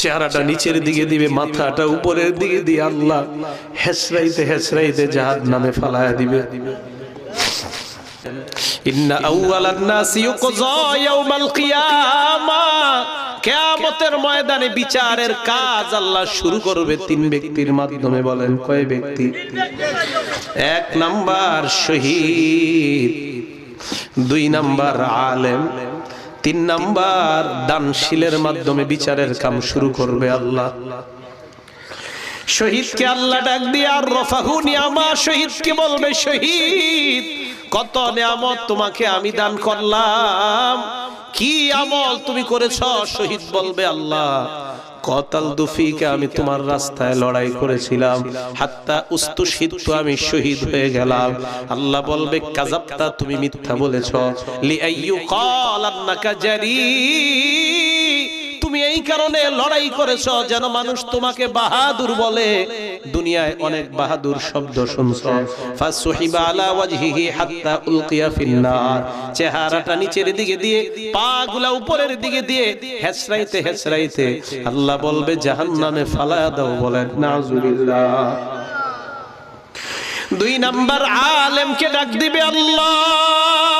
চেহারাটা নিচের দিকে দিবে মাথাটা উপরের দিকে দিয়ে আল্লাহ হেসরাইতে হেসরাইতে জাহাজ নামে ফালায়া দিবে। ইন্না আউয়ালান নাসি ইউকযা ইয়াউমাল কিয়ামা। কিয়ামতের ময়দানে বিচারের কাজ আল্লাহ শুরু করবে তিন ব্যক্তির মাধ্যমে বলেন কয় ব্যক্তি? এক নাম্বার শহীদ দুই নাম্বার আলেম তিন নাম্বার, দানশীলের মাধ্যমে বিচারের কাম শুরু করবে আল্লাহ। শহীদকে আল্লাহ ডাক দিয়ে, আর রফাহু নিয়ামা শহীদকে বলবে, শহীদ, কত নিয়ামত তোমাকে আমি দান করলাম। কি আমল তুমি করেছ? শহীদ বলবে, আল্লাহ কতাল দুফিকে আমি তোমার রাস্তায় লড়াই করেছিলাম। হাত্তা উস্তুশিদ আমি শহীদ হয়ে গেলাম। আল্লাহ বলবে কাজাপ্তা তুমি মিথ্যা বলেছ। লি আইয়ু ক্বাল আন্নাকা জারি এই কারণে লড়াই করেছ যেন মানুষ তোমাকে বাহাদুর বলে। দুনিয়ায় অনেক বাহাদুর শব্দ চেহারাটা নিচের দিকে দিয়ে, পাগুলা উপরের দিকে দিয়ে হেসরাইতে হেসরাইতে আল্লাহ বলবে ফালায়া দাও দুই নাম্বার আলেমকে ডাক দিবে আল্লাহ।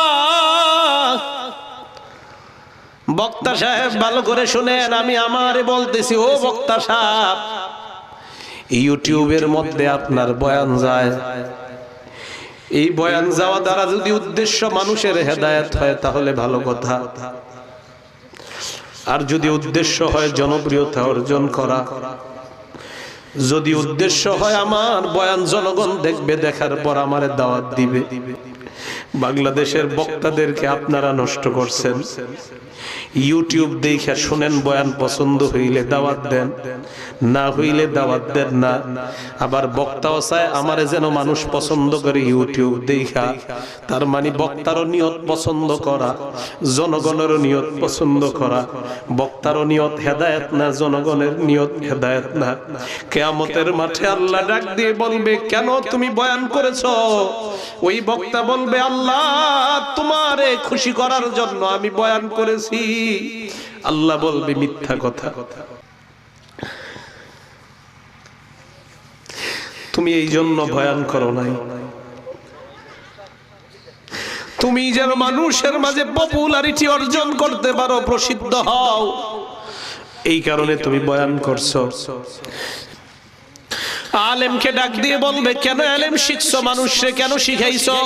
বক্তা সাহেব ভালো করে শুনেন, আমি আমার বলতেছি, ও বক্তা সাহেব, ইউটিউবের মধ্যে আপনার বয়ান যায়। এই বয়ান যাওয়া দ্বারা যদি উদ্দেশ্য মানুষের হেদায়ত হয়, তাহলে ভালো কথা। আর যদি উদ্দেশ্য হয়, জনপ্রিয়তা অর্জন করা। যদি উদ্দেশ্য হয় আমার, বয়ান জনগণ দেখবে, দেখার পর আমারে দাওয়াত দিবে। বাংলাদেশের বক্তাদেরকে আপনারা নষ্ট করছেন। ইউটিউব দেখে শুনেন, বয়ান পছন্দ হইলে দাওয়াত দেন, না হইলে দাওয়াত দেন না। আবার বক্তাও চায়, আমারে যেন মানুষ পছন্দ করে ইউটিউব দেখা। তার মানে বক্তারও নিয়ত পছন্দ করা, জনগণেরও নিয়ত পছন্দ করা। বক্তারও নিয়ত হেদায়েত না, জনগণের নিয়ত হেদায়েত না। কেয়ামতের মাঠে আল্লাহ ডাক দিয়ে বলবে, কেন তুমি বয়ান করেছ? ওই বক্তা বলবে, আল্লাহ, তোমারে খুশি করার জন্য আমি বয়ান করেছি। আল্লাহ বলবে, মিথ্যা কথা। তুমি এই জন্য বয়ান করো নাই। তুমি যেন মানুষের মাঝে পপুলারিটি অর্জন করতে পারো, প্রসিদ্ধ হও। এই কারণে তুমি বয়ান করছ। আলেমকে ডাক দিয়ে বলবে, কেন আলেম শিখছো? মানুষরে কেন শিখাইছো?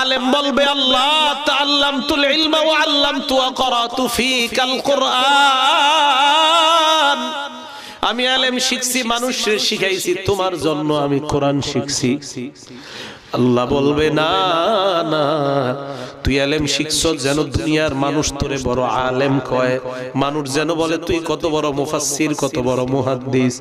আলেম বলবে, আল্লাহ তাআল্লামতুল ইলমা ওয়া আল্লাম ওয়া করাতু ফিকাল কুরআন। আমি আলেম শিখছি মানুষ শিখাইছি, তোমার জন্য আমি কোরআন শিখছি। আল্লাহ বলবে, না না, তুই আলেম শিখছ যেন দুনিয়ার মানুষ তোরে বড় আলেম কয়। মানুষ যেন বলে, তুই কত বড় মুফাসসির, কত বড় মুহাদ্দিস।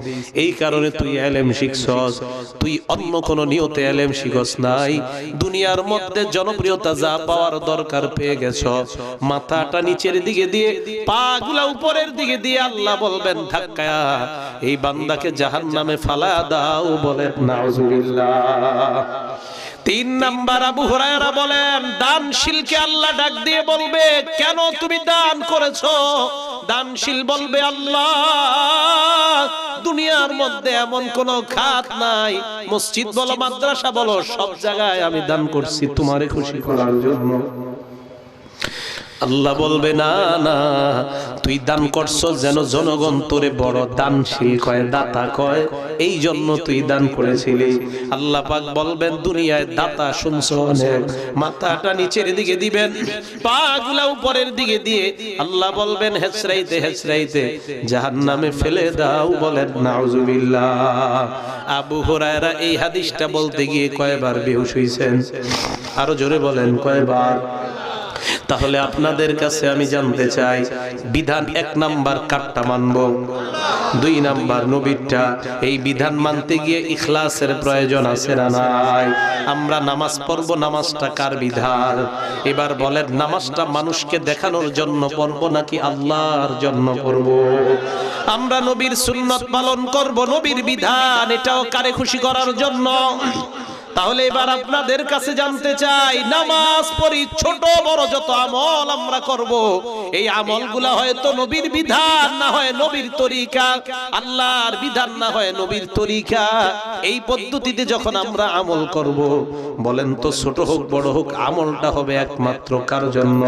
এই কারণে তুই আলেম শিখছস তুই অন্য কোন নিয়তে আলেম শিখস নাই। দুনিয়ার মধ্যে জনপ্রিয়তা যা পাওয়ার দরকার পেয়ে গেছ। মাথাটা নিচের দিকে দিয়ে, পাগুলা উপরের দিকে দিয়ে আল্লাহ বলবেন ধাক্কা এই বান্দাকে জাহান্নামে ফালা দাও বলেন নাউজুবিল্লাহ। তিন নাম্বার আবু হুরায়রা বলেন, দানশীলকে আল্লাহ ডাক দিয়ে বলবে, কেন তুমি দান করেছ? দানশীল বলবে, আল্লাহ, দুনিয়ার মধ্যে এমন কোন খাত নাই। মসজিদ বলো, মাদ্রাসা বলো, সব জায়গায় আমি দান করছি, তোমারে খুশি করার জন্য। আল্লাহ বলবে, না না, তুই দান করছ যেন জনগণ তোরে বড় দানশীল কয়, দাতা কয় এই জন্য তুই দান করেছিলি। আল্লাহ পাক বলবেন, দুনিয়ায় দাতা শুনছো অনেক, মাথাটা নিচের দিকে দিবেন, পাগুলা উপরের দিকে দিয়ে। আল্লাহ বলবেন হেসরাইতে হেসরাইতে জাহান্নামে ফেলে দাও বলেন, নাউজুবিল্লাহ। আবু হুরায়রা এই হাদিসটা বলতে গিয়ে কয়বার বেহুশ হইছেন? আরও জোরে বলেন, কয়বার? তাহলে আপনাদের কাছে আমি জানতে চাই, বিধান এক নাম্বার কাটটা মানব। দুই নাম্বার নবীরটা, এই বিধান মানতে গিয়ে ইখলাসের প্রয়োজন আছে না নাই? আমরা নামাজ পড়ব, নামাজটা কার বিধান? এবার বলেন, নামাজটা মানুষকে দেখানোর জন্য পড়ব নাকি আল্লাহর জন্য পড়ব? আমরা নবীর সুন্নত পালন করব, নবীর বিধান, এটাও কারে খুশি করার জন্য? তাহলে এবার আপনাদের কাছে জানতে চাই, নামাজ পড়ি ছোট বড় যত আমল আমরা করব, এই আমলগুলা হয়তো নবীর বিধান, না হয় নবীর তরিকা। আল্লাহর বিধান, না হয় নবীর তরিকা। এই পদ্ধতিতে যখন আমরা আমল করব, বলেন তো ছোট হোক, বড় হোক, আমলটা হবে একমাত্র কার জন্য?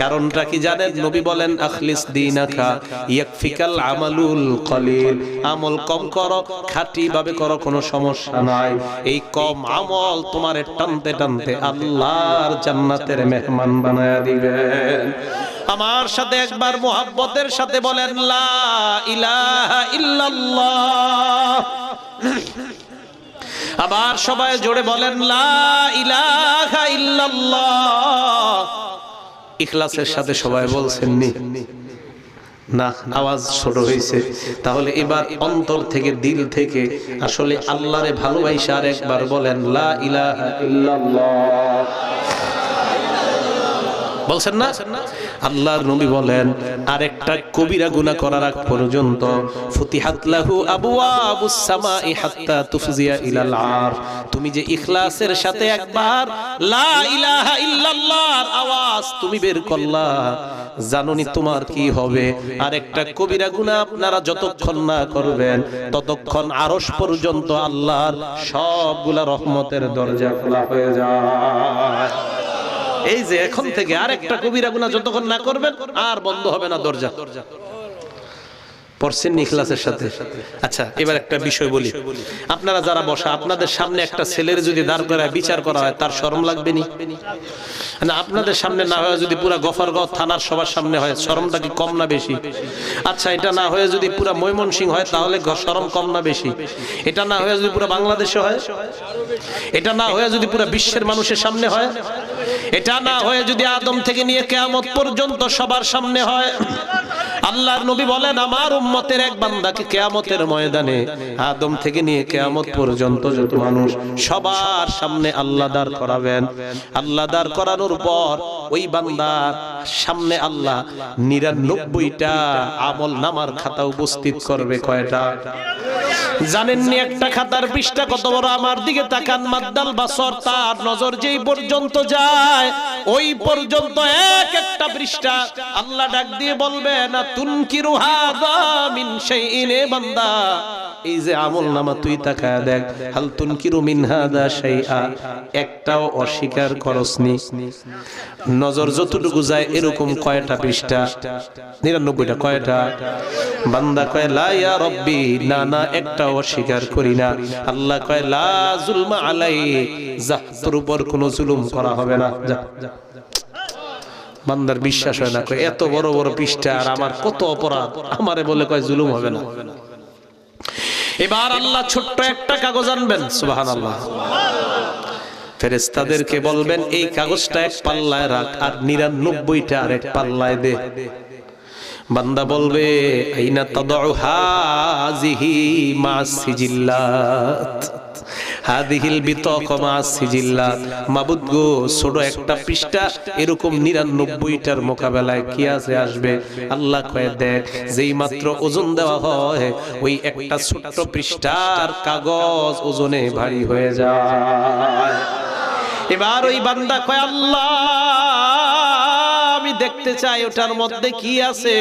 কারণটা কি জানেন? নবী বলেন আখলিস দিনাকা ইয়াকফিকাল আমালুল কলিল। আমল কম করো খাঁটি ভাবে করো কোনো সমস্যা নাই। এই কম আমল তোমার টানতে টানতে আল্লাহর জান্নাতের মেহমান বানায়া দিবেন। আমার সাথে একবার মোহাব্বতের সাথে বলেন লা ইলাহা ইল্লাল্লাহ। আবার সবাই জোরে বলেন লা ইলাহা ইল্লাল্লাহ। ইখলাসের সাথে সবাই বলছেন নি না, আওয়াজ ছোট হয়েছে। তাহলে এবার অন্তর থেকে, দিল থেকে আসলে আল্লাহরে ভালোবাসা আর একবার বলেন, লা ইলাহা ইল্লাল্লাহ। বলছেন না? আল্লাহর নবী বলেন, আরেকটা কবিরা গুনাহ করার আগ পর্যন্ত ফুতিহাত লাহু আবওয়াবুস সামাই হাত্তা তুফজিয়া ইলাল আর তুমি যে ইখলাসের সাথে একবার লা ইলাহা ইল্লাল্লাহর আওয়াজ তুমি বের করলা, জানোনি তোমার কি হবে? আরেকটা কবিরা গুনাহ আপনারা যতক্ষণ না করবেন, ততক্ষণ আরশ পর্যন্ত আল্লাহর সবগুলা রহমতের দরজা খোলা হয়ে যায়। এই যে এখন থেকে আরেকটা কবিরা গুণা যতক্ষণ না করবেন, আর বন্ধ হবে না দরজা। পড়ছেন ইখলাসের সাথে? আচ্ছা এবার একটা বিষয় বলি। আপনারা যারা বসা আপনাদের সামনে একটা ছেলের যদি দাঁড় করায় বিচার করা হয় তার শরম লাগবে নি? না আপনাদের সামনে না হয় যদি পুরা গফরগাঁও থানার সবার সামনে হয় শরমটা কি কম না বেশি? আচ্ছা এটা না হয়ে যদি পুরা ময়মনসিং হয় তাহলে শরম কম না বেশি? এটা না হয়ে যদি পুরা বাংলাদেশে হয়? এটা না হয়ে যদি পুরা বিশ্বের মানুষের সামনে হয়? এটা না হয়ে যদি আদম থেকে নিয়ে কেয়ামত পর্যন্ত সবার সামনে হয়? আল্লাহর নবী বলেন, আমার উম্মতের এক বান্দাকে কেয়ামতের ময়দানে, আদম থেকে নিয়ে কেয়ামত পর্যন্ত যত মানুষ সবার সামনে আল্লাহ দাঁড় করাবেন, আল্লাহ দাঁড় করানোর পর ওই বান্দার সামনে আল্লাহ নিরানব্বইটা আমল নামার খাতা উপস্থিত করবে কয়টা? জানেননি একটা খাতার পৃষ্ঠা, কত বড় আমার দিকে তাকান, মাদ্দাল বাসর তার নজর যেই পর্যন্ত যায়, ওই পর্যন্ত এক একটা পৃষ্ঠা আল্লাহ ডাক দিয়ে বলবে না তুনকিরু হাদা মিন শাইইন বান্দা। এই যে আমল নামা তুই তাকায় দেখ, হাল তুনকিরু মিন হাদা শাইআ? একটাও অস্বীকার করসনি নজর যতটুকু যায়, এরকম কয়টা পৃষ্ঠা? নিরানব্বইটা কয়টা? বান্দা কয়, লা ইয়া রব্বি, না না একটাও অস্বীকার করি না। আল্লাহ কয়, লা আলাই যা তোর উপর কোনো জুলুম করা হবে না। যা বান্দার বিশ্বাস হয় না। এত বড় বড় পৃষ্ঠা আর আমার কত অপরাধ? আমারে বলে কয়, জুলুম হবে না। এবার আল্লাহ ছোট্ট একটা কাগজ আনবেন। সুবহানাল্লাহ। ফেরেস্তাদেরকে বলবেন, এই কাগজটা এক পাল্লায় রাখ আর নিরানব্বইটা আর এক পাল্লায় দে। বান্দা বলবে, আইনা তাদউ হাজিহি মা সিজিল্লাত। সিজিল্লাত। মাবুদ গো ছোট একটা পৃষ্ঠা, এরকম মোকাবেলায় কি আছে, আসবে? আল্লাহ কয়ে দেখ, যেই মাত্র ওজন দেওয়া হয়, ওই একটা ছোট্ট পৃষ্ঠার কাগজ ওজনে ভারী হয়ে যায়। এবার ওই বান্দা কয়, আল্লাহ দেখতে চাই ওটার মধ্যে কি আছে।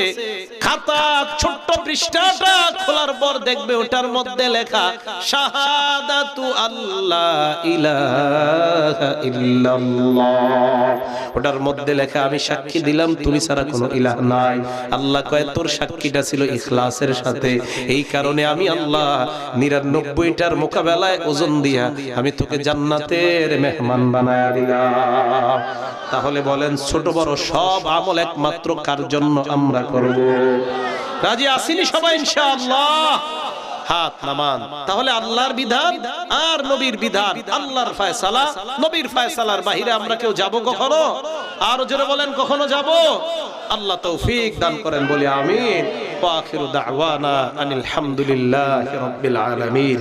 খাতা ছোট্ট পৃষ্ঠাটা খোলার পর দেখবে ওটার মধ্যে লেখা, শাহাদাতু আল্লাহ ইলাহা ইল্লাল্লাহ। ওটার মধ্যে লেখা, আমি সাক্ষী দিলাম, তুমি ছাড়া কোনো ইলাহ নাই। আল্লাহ কয়, তোর সাক্ষীটা ছিল ইখলাসের সাথে। এই কারণে আমি আল্লাহ নিরানব্বইটার মোকাবেলায় ওজন দিয়া আমি তোকে জান্নাতের মেহমান বানায় দিলাম। তাহলে বলেন, ছোট বড় সব আমল একমাত্র কার জন্য আমরা করব? রাজি আসিনি সবাই, ইনশাআল্লাহ। হাত নামান। তাহলে আল্লাহর বিধান আর নবীর বিধান, আল্লাহর ফয়সালা। নবীর ফয়সালার বাহিরে আমরা কেউ যাব কখনো? আর জোরে বলেন, কখনো যাব? আল্লাহ তৌফিক দান করেন, বলি আমিন। ওয়া আখিরু দাওয়ানা আনিল হামদুলিল্লাহি রাব্বিল আলামিন।